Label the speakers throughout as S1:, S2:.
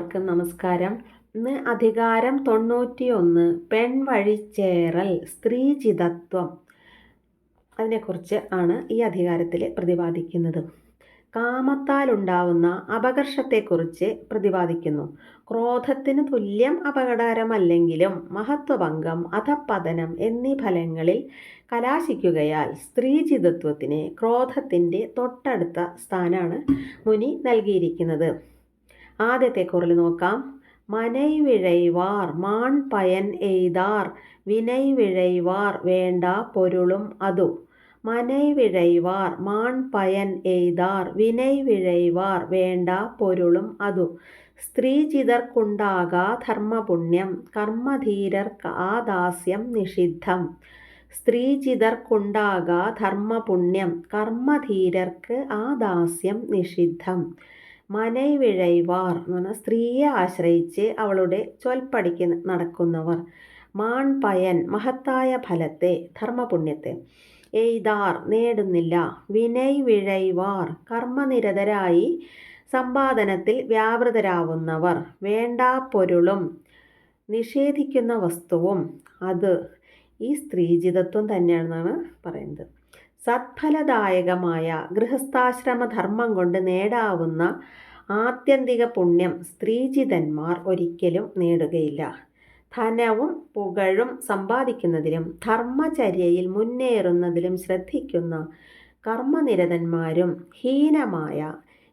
S1: എല്ലാവർക്കും നമസ്കാരം. ഇന്ന് അധികാരം തൊണ്ണൂറ്റിയൊന്ന് പെൺവഴിച്ചേറൽ സ്ത്രീചിതത്വം അതിനെക്കുറിച്ച് ആണ് ഈ അധികാരത്തിൽ പ്രതിപാദിക്കുന്നത്. കാമത്താലുണ്ടാവുന്ന അപകർഷത്തെക്കുറിച്ച് പ്രതിപാദിക്കുന്നു. ക്രോധത്തിന് തുല്യം അപകടകരമല്ലെങ്കിലും മഹത്വഭംഗം അധപ്പതനം എന്നീ ഫലങ്ങളിൽ കലാശിക്കുകയാൽ സ്ത്രീചിതത്വത്തിന് ക്രോധത്തിന്റെ തൊട്ടടുത്ത സ്ഥാനമാണ് മുനി നൽകിയിരിക്കുന്നത്. ആദ്യത്തെ കുറിൽ നോക്കാം. മനൈവിഴൈവാർ മാൺ പയൻ എയ്താർ വിനൈവിഴൈവാർ വേണ്ട പൊരുളും അതു. മനൈവിഴൈവാർ മാൺ പയൻ എയ്താർ വിനൈവിഴൈവാർ വേണ്ട പൊരുളും അതു. സ്ത്രീചിതർക്കുണ്ടാകാ ധർമ്മപുണ്യം കർമ്മധീരർക്ക് ആ ദാസ്യം നിഷിദ്ധം. സ്ത്രീചിതർക്കുണ്ടാകാ ധർമ്മപുണ്യം കർമ്മധീരർക്ക് ആ ദാസ്യം നിഷിദ്ധം. മനൈവിഴൈവാർ എന്ന് പറഞ്ഞാൽ സ്ത്രീയെ ആശ്രയിച്ച് അവളുടെ ചൊൽപ്പടിക്ക് നടക്കുന്നവർ. മാൺപയൻ മഹത്തായ ഫലത്തെ ധർമ്മപുണ്യത്തെ. എയ്താർ നേടുന്നില്ല. വിനൈവിഴൈവാർ കർമ്മനിരതരായി സമ്പാദനത്തിൽ വ്യാപൃതരാവുന്നവർ. വേണ്ട പൊരുളും നിഷേധിക്കുന്ന വസ്തുവും. അത് ഈ സ്ത്രീജിതത്വം തന്നെയാണെന്നാണ് പറയുന്നത്. സത്ഫലദായകമായ ഗൃഹസ്ഥാശ്രമധർമ്മം കൊണ്ട് നേടാവുന്ന ആത്യന്തിക പുണ്യം സ്ത്രീജിതന്മാർ ഒരിക്കലും നേടുകയില്ല. ധനവും പുകഴും സമ്പാദിക്കുന്നതിലും ധർമ്മചര്യയിൽ മുന്നേറുന്നതിലും ശ്രദ്ധിക്കുന്ന കർമ്മനിരതന്മാരും ഹീനമായ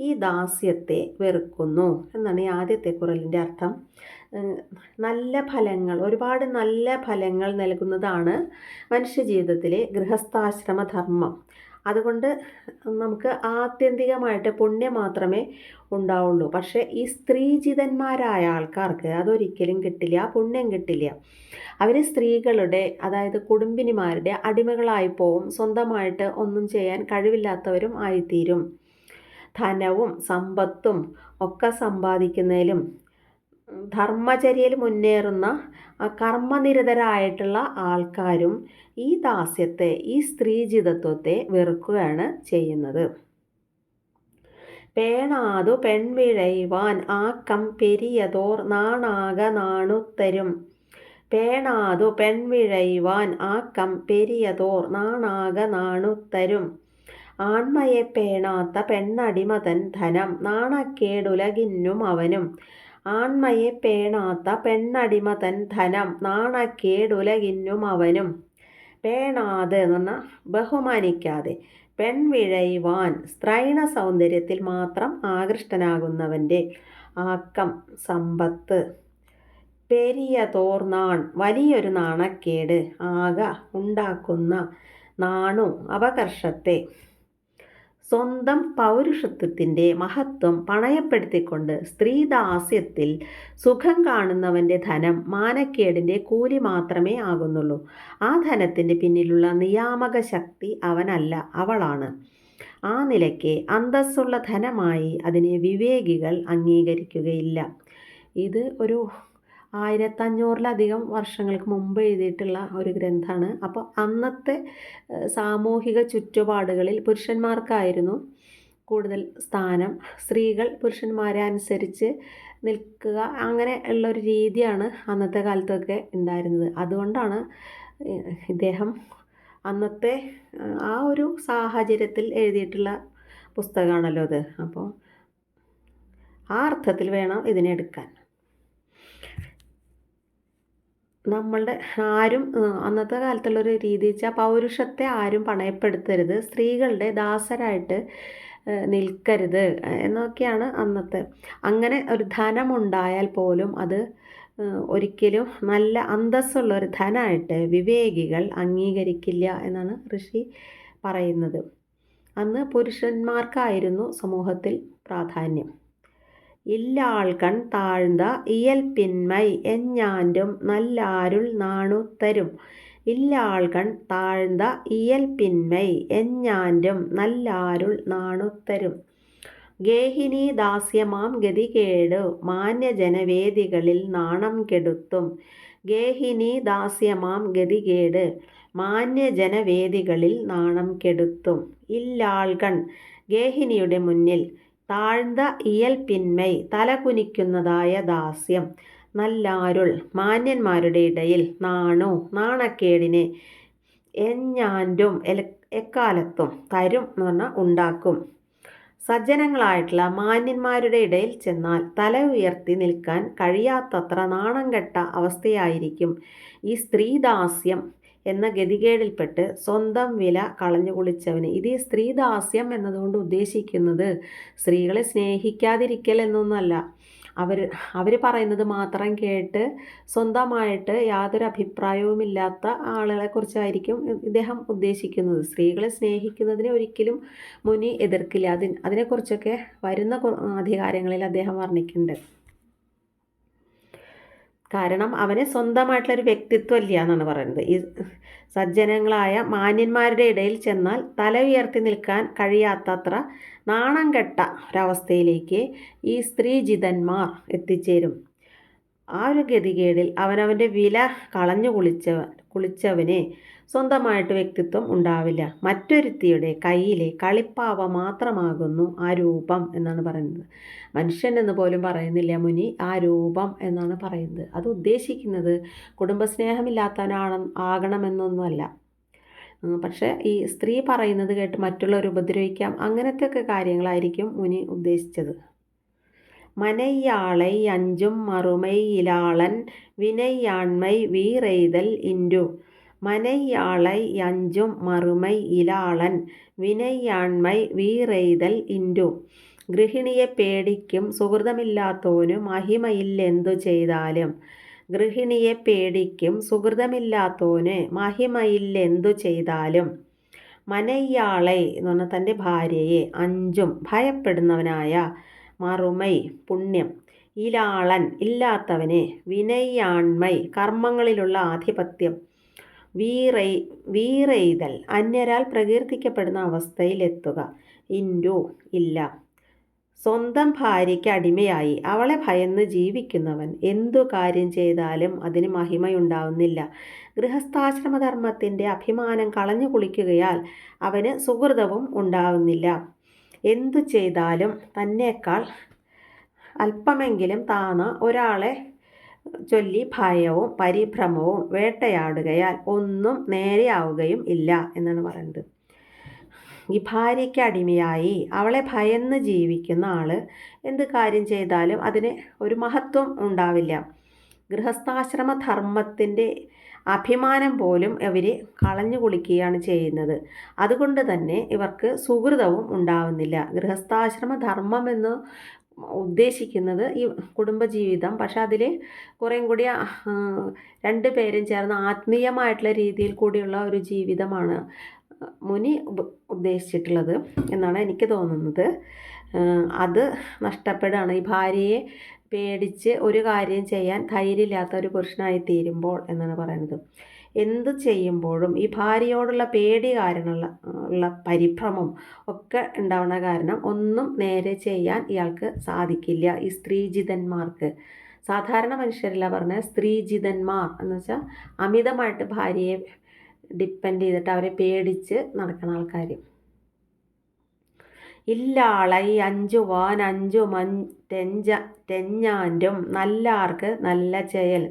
S1: ഈ ദാസ്യത്തെ വെറുക്കുന്നു എന്നാണ് ഈ ആദ്യത്തെ കുറലിന്റെ അർത്ഥം. നല്ല ഫലങ്ങൾ ഒരുപാട് നല്ല ഫലങ്ങൾ നൽകുന്നതാണ് മനുഷ്യജീവിതത്തിലെ ഗൃഹസ്ഥാശ്രമ ധർമ്മം. അതുകൊണ്ട് നമുക്ക് ആത്യന്തികമായിട്ട് പുണ്യം മാത്രമേ ഉണ്ടാവുള്ളൂ. പക്ഷേ ഈ സ്ത്രീജിതന്മാരായ ആൾക്കാർക്ക് അതൊരിക്കലും കിട്ടില്ല പുണ്യം കിട്ടില്ല. അവർ സ്ത്രീകളുടെ അതായത് കുടുംബിനിമാരുടെ അടിമകളായി പോവും സ്വന്തമായിട്ട് ഒന്നും ചെയ്യാൻ കഴിവില്ലാത്തവരും ആയിത്തീരും. ധനവും സമ്പത്തും ഒക്കെ സമ്പാദിക്കുന്നതിലും ധർമ്മചര്യയിൽ മുന്നേറുന്ന കർമ്മനിരതരായിട്ടുള്ള ആൾക്കാരും ഈ ദാസ്യത്തെ ഈ സ്ത്രീജിതത്വത്തെ വെറുക്കുകയാണ് ചെയ്യുന്നത്. പേണാതു പെൺവിഴൈവാൻ ആക്കം പെരിയതോർ നാണാക നാണുത്തരും. പേണാതു പെൺവിഴൈവാൻ ആക്കം പെരിയതോർ നാണാക നാണുത്തരും. ആൺമയെ പേണാത്ത പെണ്ണടിമതൻ ധനം നാണക്കേടുലകിന്നും അവനും. ആൺമയെ പേണാത്ത പെണ്ണടിമതൻ ധനം നാണക്കേടുലകിന്നും അവനും. പേണാതെ എന്ന് പറഞ്ഞാൽ ബഹുമാനിക്കാതെ. പെൺവിഴയുവാൻ സ്ത്രൈണ സൗന്ദര്യത്തിൽ മാത്രം ആകൃഷ്ടനാകുന്നവന്റെ ആക്കം സമ്പത്ത്. പെരിയ തോർനാൺ വലിയൊരു നാണക്കേട് ആക ഉണ്ടാക്കുന്ന നാണു അപകർഷത്തെ. സ്വന്തം പൗരുഷത്വത്തിന്റെ മഹത്വം പണയപ്പെടുത്തിക്കൊണ്ട് സ്ത്രീദാസ്യത്തിൽ സുഖം കാണുന്നവന്റെ ധനം മാനക്കേടിന്റെ കൂലി മാത്രമേ ആകുന്നുള്ളൂ. ആ ധനത്തിന്റെ പിന്നിലുള്ള നിയാമക ശക്തി അവനല്ല അവളാണ്. ആ നിലയ്ക്ക് അന്തസ്സുള്ള ധനമായി അതിനെ വിവേകികൾ അംഗീകരിക്കുകയില്ല. ഇത് ഒരു ആയിരത്തഞ്ഞൂറിലധികം വർഷങ്ങൾക്ക് മുമ്പ് എഴുതിയിട്ടുള്ള ഒരു ഗ്രന്ഥമാണ്. അപ്പോൾ അന്നത്തെ സാമൂഹിക ചുറ്റുപാടുകളിൽ പുരുഷന്മാർക്കായിരുന്നു കൂടുതൽ സ്ഥാനം. സ്ത്രീകൾ പുരുഷന്മാരെ അനുസരിച്ച് നിൽക്കുക അങ്ങനെ ഉള്ള ഒരു രീതിയാണ് അന്നത്തെ കാലത്തൊക്കെ ഉണ്ടായിരുന്നത്. അതുകൊണ്ടാണ് ഇദ്ദേഹം അന്നത്തെ ആ ഒരു സാഹചര്യത്തിൽ എഴുതിയിട്ടുള്ള പുസ്തകമാണല്ലോ അത് അപ്പോൾ ആ അർത്ഥത്തിൽ വേണം ഇതിനെ എടുക്കാൻ. നമ്മളുടെ ആരും അന്നത്തെ കാലത്തുള്ളൊരു രീതി വെച്ചാൽ പൗരുഷത്തെ ആരും പണയപ്പെടുത്തരുത്. സ്ത്രീകളുടെ ദാസരായിട്ട് നിൽക്കരുത് എന്നൊക്കെയാണ് അന്നത്തെ. അങ്ങനെ ഒരു ധനമുണ്ടായാൽ പോലും അത് ഒരിക്കലും നല്ല അന്തസ്സുള്ള ഒരു ധനമായിട്ട് വിവേകികൾ അംഗീകരിക്കില്ല എന്നാണ് ഋഷി പറയുന്നത്. അന്ന് പുരുഷന്മാർക്കായിരുന്നു സമൂഹത്തിൽ പ്രാധാന്യം. ഇല്ലാൾകൺ താഴ്ന്ന ഇയൽപിന്മൈ എഞ്ഞാന്റും നല്ലാരുൾ നാണുത്തരും. ഇല്ലാൾകൺ താഴ്ന്ന ഇയൽപിന്മൈ എഞ്ഞാന്റും നല്ലാരുൾ നാണുത്തരും. ഗേഹിനി ദാസ്യമാം ഗതികേടു മാന്യജനവേദികളിൽ നാണം കെടുത്തും. ഗേഹിനി ദാസ്യമാം ഗതികേട് മാന്യജനവേദികളിൽ നാണം കെടുത്തും. ഇല്ലാൾകൺ ഗേഹിനിയുടെ മുന്നിൽ താഴ്ന്ന പിന്മൈ തലകുനിക്കുന്നതായ ദാസ്യം. നല്ലാരുൾ മാന്യന്മാരുടെ ഇടയിൽ നാണു നാണക്കേടിനെ എഞ്ഞാന്റും എക്കാലത്തും തരും എന്ന് പറഞ്ഞാൽ ഉണ്ടാക്കും. സജ്ജനങ്ങളായിട്ടുള്ള മാന്യന്മാരുടെ ഇടയിൽ ചെന്നാൽ തല ഉയർത്തി നിൽക്കാൻ കഴിയാത്തത്ര നാണം കെട്ട അവസ്ഥയായിരിക്കും ഈ സ്ത്രീദാസ്യം. എന്ന ഗതികേടിൽപ്പെട്ട് സ്വന്തം വില കളഞ്ഞു കുളിച്ചവന്. ഇത് ഈ സ്ത്രീദാസ്യം എന്നതുകൊണ്ട് ഉദ്ദേശിക്കുന്നത് സ്ത്രീകളെ സ്നേഹിക്കാതിരിക്കൽ എന്നൊന്നല്ല അവർ അവർ പറയുന്നത് മാത്രം കേട്ട് സ്വന്തമായിട്ട് യാതൊരു അഭിപ്രായവുമില്ലാത്ത ആളുകളെക്കുറിച്ചായിരിക്കും ഇദ്ദേഹം ഉദ്ദേശിക്കുന്നത്. സ്ത്രീകളെ സ്നേഹിക്കുന്നതിനെ ഒരിക്കലും മുനി എതിർക്കില്ല. അതിന് അതിനെക്കുറിച്ചൊക്കെ വരുന്ന അധികാരങ്ങളിൽ അദ്ദേഹം വർണിക്കുന്നുണ്ട്. കാരണം അവന് സ്വന്തമായിട്ടുള്ളൊരു വ്യക്തിത്വം ഇല്ല എന്നാണ് പറയുന്നത്. ഈ സജ്ജനങ്ങളായ മാന്യന്മാരുടെ ഇടയിൽ ചെന്നാൽ തല ഉയർത്തി നിൽക്കാൻ കഴിയാത്തത്ര നാണം കെട്ട ഒരവസ്ഥയിലേക്ക് ഈ സ്ത്രീജിതന്മാർ എത്തിച്ചേരും. ആ ഒരു ഗതികേടിൽ അവനവന്റെ വില കളഞ്ഞു കുളിച്ചവൻ കുളിച്ചവനെ സ്വന്തമായിട്ട് വ്യക്തിത്വം ഉണ്ടാവില്ല. മറ്റൊരുത്തിയുടെ കയ്യിലെ കളിപ്പാവ മാത്രമാകുന്നു ആ രൂപം എന്നാണ് പറയുന്നത്. മനുഷ്യൻ എന്ന് പോലും പറയുന്നില്ല മുനി ആ രൂപം എന്നാണ് പറയുന്നത്. അത് ഉദ്ദേശിക്കുന്നത് കുടുംബസ്നേഹമില്ലാത്തവനാണ് ആകണമെന്നൊന്നുമല്ല. പക്ഷേ ഈ സ്ത്രീ പറയുന്നത് കേട്ട് മറ്റുള്ളവർ ഉപദ്രവിക്കാം. അങ്ങനത്തെ ഒക്കെ കാര്യങ്ങളായിരിക്കും മുനി ഉദ്ദേശിച്ചത്. മനയ്യാളൈ അഞ്ചും മറുമൈ ഇലാളൻ വിനയ്യാൺമൈ വീറെയ്തൽ ഇൻഡു മനയ്യാളൈ അഞ്ചും മറുമൈ ഇലാളൻ വിനയാൺമൈ വീറെയ്തൽ ഇൻഡു ഗൃഹിണിയെ പേടിക്കും സുഹൃതമില്ലാത്തോനു മഹിമയില്ലെന്തു ചെയ്താലും. ഗൃഹിണിയെ പേടിക്കും സുഹൃതമില്ലാത്തോന് മഹിമയില്ലെന്തു ചെയ്താലും. മനയ്യാളെ എന്ന് പറഞ്ഞാൽ തന്റെ ഭാര്യയെ അഞ്ചും ഭയപ്പെടുന്നവനായ മറുമൈ പുണ്യം. ഇലാളൻ ഇല്ലാത്തവനെ വിനയാൺമൈ കർമ്മങ്ങളിലുള്ള ആധിപത്യം. വീറൈ വീറെയ്തൽ അന്യരാൽ പ്രകീർത്തിക്കപ്പെടുന്ന അവസ്ഥയിലെത്തുക. ഇൻഡു ഇല്ല. സ്വന്തം ഭാര്യയ്ക്ക് അടിമയായി. അവളെ ഭയന്ന് ജീവിക്കുന്നവൻ എന്തു കാര്യം ചെയ്താലും അതിന് മഹിമയുണ്ടാവുന്നില്ല. ഗൃഹസ്ഥാശ്രമധർമ്മത്തിന്റെ അഭിമാനം കളഞ്ഞു കുളിക്കുകയാൽ അവന് സുഹൃതവും ഉണ്ടാവുന്നില്ല. എന്തു ചെയ്താലും തന്നേക്കാൾ അല്പമെങ്കിലും താന്ന ഒരാളെ ചൊല്ലി ഭയവും പരിഭ്രമവും വേട്ടയാടുകയാൽ ഒന്നും നേരെയാവുകയും ഇല്ല എന്നാണ് പറയുന്നത്. ഈ ഭാര്യയ്ക്ക് അടിമയായി അവളെ ഭയന്ന് ജീവിക്കുന്ന ആൾ എന്ത് കാര്യം ചെയ്താലും അതിന് ഒരു മഹത്വം ഉണ്ടാവില്ല. ഗൃഹസ്ഥാശ്രമ ധർമ്മത്തിന്റെ അഭിമാനം പോലും ഇവർ കളഞ്ഞു കുളിക്കുകയാണ് ചെയ്യുന്നത്. അതുകൊണ്ട് തന്നെ ഇവർക്ക് സുഹൃതവും ഉണ്ടാവുന്നില്ല. ഗൃഹസ്ഥാശ്രമ ധർമ്മം എന്ന് ഉദ്ദേശിക്കുന്നത് ഈ കുടുംബജീവിതം. പക്ഷെ അതിൽ കുറേയും കൂടി രണ്ട് പേരും ചേർന്ന് ആത്മീയമായിട്ടുള്ള രീതിയിൽ കൂടിയുള്ള ഒരു ജീവിതമാണ് മുനി ഉദ്ദേശിച്ചിട്ടുള്ളത് എന്നാണ് എനിക്ക് തോന്നുന്നത്. അത് നഷ്ടപ്പെടുകയാണ്. ഈ ഭാര്യയെ പേടിച്ച് ഒരു കാര്യം ചെയ്യാൻ ധൈര്യമില്ലാത്ത ഒരു പുരുഷനായി തീരുമ്പോൾ എന്നാണ് പറയുന്നത്. എന്ത് ചെയ്യുമ്പോഴും ഈ ഭാര്യയോടുള്ള പേടി കാരണമുള്ള ഉള്ള പരിഭ്രമം ഒക്കെ ഉണ്ടാവുന്ന കാരണം ഒന്നും നേരെ ചെയ്യാൻ ഇയാൾക്ക് സാധിക്കില്ല. ഈ സ്ത്രീജിതന്മാർക്ക്. സാധാരണ മനുഷ്യരല്ല പറഞ്ഞ സ്ത്രീജിതന്മാർ എന്ന് വെച്ചാൽ അമിതമായിട്ട് ഭാര്യയെ ഡിപ്പെൻഡ് ചെയ്തിട്ട് അവരെ പേടിച്ച് നടക്കുന്ന ആൾക്കാർ ഇല്ലാളൈ അഞ്ചു വാൻ അഞ്ചു മൻ തെഞ്ച തെഞ്ഞാന്റും നല്ലാർക്ക് നല്ല ചെയ്യൽ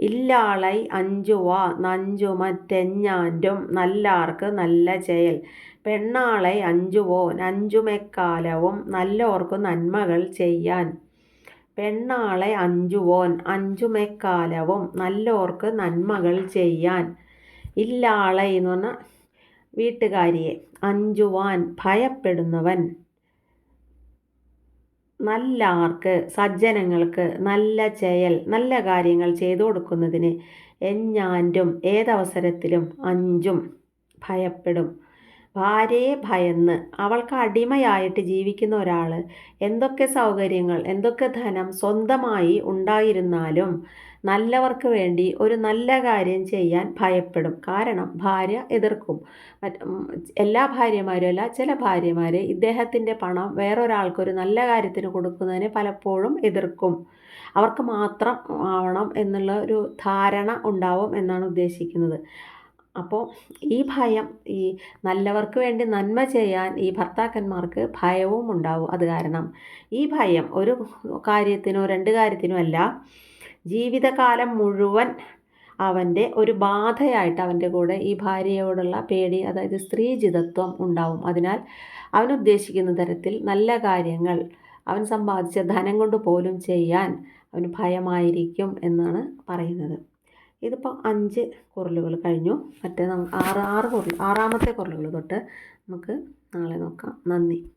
S1: ഇല്ലാളൈ അഞ്ചുവാ നഞ്ചുമ തെഞ്ഞാന്റും നല്ലാർക്ക് നല്ല ചെയൽ പെണ്ണാളെ അഞ്ചുവോ നഞ്ചുമെക്കാലവും നല്ലോർക്ക് നന്മകൾ ചെയ്യാൻ. പെണ്ണാളെ അഞ്ചുവോൻ അഞ്ചുമെക്കാലവും നല്ലോർക്ക് നന്മകൾ ചെയ്യാൻ. ഇല്ലാളെ എന്ന് പറഞ്ഞാൽ വീട്ടുകാരിയെ അഞ്ചുവാൻ ഭയപ്പെടുന്നവൻ. നല്ല ആർക്ക് സജ്ജനങ്ങൾക്ക് നല്ല ചെയ്യൽ നല്ല കാര്യങ്ങൾ ചെയ്തു കൊടുക്കുന്നതിന് എഞ്ഞാന്റും ഏതവസരത്തിലും അഞ്ചും ഭയപ്പെടും. ഭാര്യയെ ഭയന്ന് അവൾക്ക് അടിമയായിട്ട് ജീവിക്കുന്ന ഒരാൾ എന്തൊക്കെ സൗകര്യങ്ങൾ എന്തൊക്കെ ധനം സ്വന്തമായി ഉണ്ടായിരുന്നാലും നല്ലവർക്ക് വേണ്ടി ഒരു നല്ല കാര്യം ചെയ്യാൻ ഭയപ്പെടും. കാരണം ഭാര്യ എതിർക്കും. എല്ലാ ഭാര്യമാരും അല്ല ചില ഭാര്യമാർ ഇദ്ദേഹത്തിന്റെ പണം വേറൊരാൾക്കൊരു നല്ല കാര്യത്തിന് കൊടുക്കുന്നതിന് പലപ്പോഴും എതിർക്കും. അവർക്ക് മാത്രം ആവണം എന്നുള്ള ഒരു ധാരണ ഉണ്ടാവും എന്നാണ് ഉദ്ദേശിക്കുന്നത്. അപ്പോൾ ഈ ഭയം ഈ നല്ലവർക്ക് വേണ്ടി നന്മ ചെയ്യാൻ ഈ ഭർത്താക്കന്മാർക്ക് ഭയവും ഉണ്ടാവും. അത് കാരണം ഈ ഭയം ഒരു കാര്യത്തിനോ രണ്ട് കാര്യത്തിനോ അല്ല ജീവിതകാലം മുഴുവൻ അവന്റെ ഒരു ബാധയായിട്ട് അവന്റെ കൂടെ ഈ ഭാര്യയോടുള്ള പേടി അതായത് സ്ത്രീജിതത്വം ഉണ്ടാവും. അതിനാൽ അവൻ ഉദ്ദേശിക്കുന്ന തരത്തിൽ നല്ല കാര്യങ്ങൾ അവൻ സമ്പാദിച്ച ധനം കൊണ്ട് പോലും ചെയ്യാൻ അവന് ഭയമായിരിക്കും എന്നാണ് പറയുന്നത്. ഇതിപ്പോൾ അഞ്ച് കുരലുകൾ കഴിഞ്ഞു. മറ്റേ നമുക്ക് ആറ് ആറ് കുരൽ ആറാമത്തെ കുരലുകൾ തൊട്ട് നമുക്ക് നാളെ നോക്കാം. നന്ദി.